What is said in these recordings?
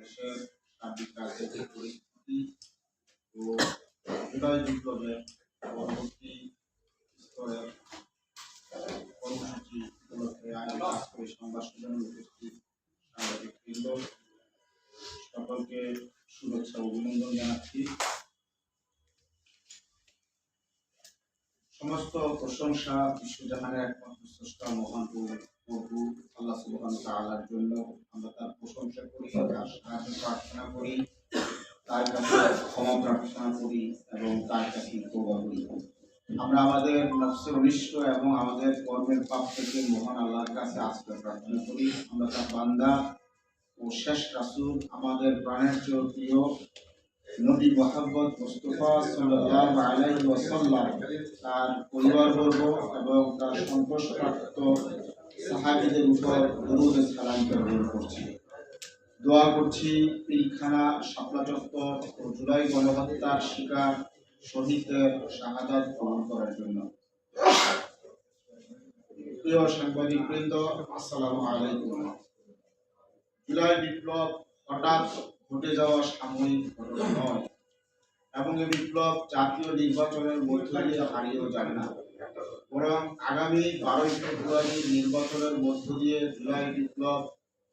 দেশের সার্বিক রাজনৈতিক পরিস্থিতি ও জুলাই বিপ্লবের পরবর্তী স্তরের কর্মসূচি সমস্ত প্রশংসা বিশ্বজাহানের একমাত্র সুবহান তাআলার জন্য আমরা তার প্রশংসা করি তার সাহায্য প্রার্থনা করি তার কাছে ক্ষমা প্রার্থনা করি এবং তার কাছে তোবা করি। আমরা আমাদের নফসের অনিষ্ট এবং আমাদের কর্মের পাপ থেকে মহান আল্লাহর কাছে আশ্রয় প্রার্থনা করি। আমরা তার বান্দা ও শেষ রাসূল আমাদের প্রাণের প্রিয় নবী মোহাম্মদ মুস্তফা সাল্লাল্লাহু আলাইহি ওয়াসাল্লাম। তার পরিবারবর্গ এবং তার সন্তোষপ্রাপ্ত সাহাবীদের উপর দরুদ সালাম করছি। দোয়া করছি পিলখানা শাপলা চত্বর ও জুলাই গণহত্যার শিকার শহীদদের শাহাদাত গ্রহণ করার জন্য। প্রিয় সাংবাদিক বৃন্দ, আসসালামু আলাইকুম। জুলাই বিপ্লব হঠাৎ ঘটে যাওয়া সাময়িক ঘটনা নয়, এবং এই বিপ্লব জাতীয় নির্বাচনের মধ্য দিয়ে হারিয়েও যাবে না। বরং আগামী বারোই ফেব্রুয়ারি নির্বাচনের মধ্য দিয়ে জুলাই বিপ্লব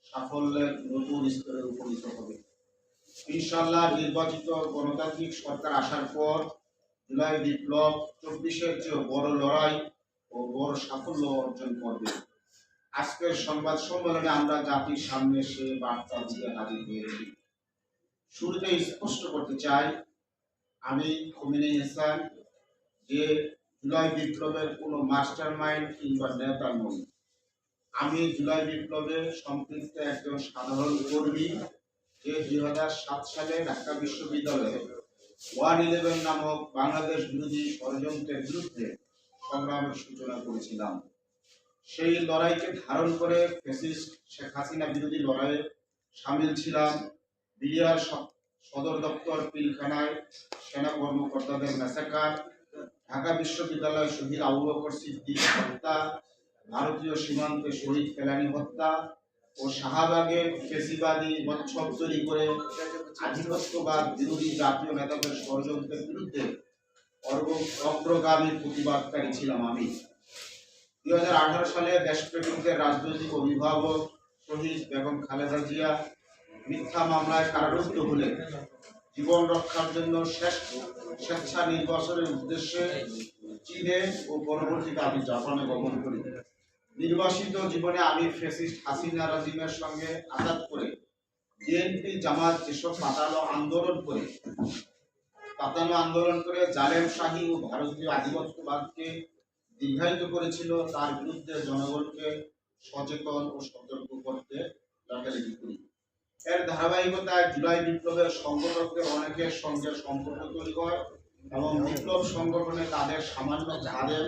সাফল্যের নতুন স্তরে উপনীত হবে। ইনশাল্লাহ নির্বাচিত গণতান্ত্রিক সরকার আসার পর জুলাই বিপ্লব চব্বিশের চেয়ে বড় লড়াই ও বড় সাফল্য অর্জন করবে। আজকের সংবাদ সম্মেলনে আমরা জাতির সামনে সে বার্তা দিয়ে হাজির হয়েছি শুরুতে স্পষ্ট করতে চাই, আমি খমিনী হাসান যে জুলাই বিপ্লবের কোনো মাস্টার মাইন্ড কিংবা নেতা নই আমি জুলাই বিপ্লবে সম্পৃক্ত একজন সাধারণ কর্মী যে দুই সালে ঢাকা বিশ্ববিদ্যালয়ে ওয়ান ইলেভেন নামক বাংলাদেশ বিরোধী ষড়যন্ত্রের বিরুদ্ধে সংগ্রামের সূচনা করেছিলাম। সেই লড়াইকে ধারণ করে ফেসিস্ট শেখ হাসিনা বিরোধী লড়াইয়ে সামিল ছিলাম। বিডিআর সদর দপ্তর পিলখানায় সেনা কর্মকর্তাদের ম্যাসাকার ঢাকা বিশ্ববিদ্যালয় শহীদ আবু বকর সিদ্দিক হত্যা, ভারতীয় সীমান্তে শহীদ ফেলানি হত্যা ও শাহবাগে ফেসিবাদী মৎসব তৈরি করে আধিপত্যবাদ বিরোধী জাতীয় নেতাদের ষড়যন্ত্রের বিরুদ্ধে অগ্র- অগ্রগামী প্রতিবাদকারী ছিলাম আমি। দুই হাজার আঠারো সালে দেশপ্রেমিকদের রাজনৈতিক অভিভাবক শহীদ বেগম খালেদা জিয়া মিথ্যা মামলায় কারারুদ্ধ হলে জীবন রক্ষার জন্য স্বেচ্ছা নির্বাচনের উদ্দেশ্যে চীনে ও পরবর্তীতে আমি জাপানে গমন করি। নির্বাসিত জীবনে আমি ফেসিস্ট হাসিনা রাজিমের সঙ্গে আঘাত করে বিএনপি জামাত যেসব পাতালো আন্দোলন করে পাতানো আন্দোলন করে জালেম শাহী ও ভারতীয় আধিপত্যবাদকে দীর্ঘায়িত করেছিল, তার বিরুদ্ধে জনগণকে সচেতন ও সতর্ক করতে লেখালেখি করি। এর ধারাবাহিকতায় জুলাই বিপ্লবের সংগঠকদের অনেকের সঙ্গে সম্পর্ক তৈরি হয় এবং বিপ্লব সংগঠনে তাদের সামান্য খাদেম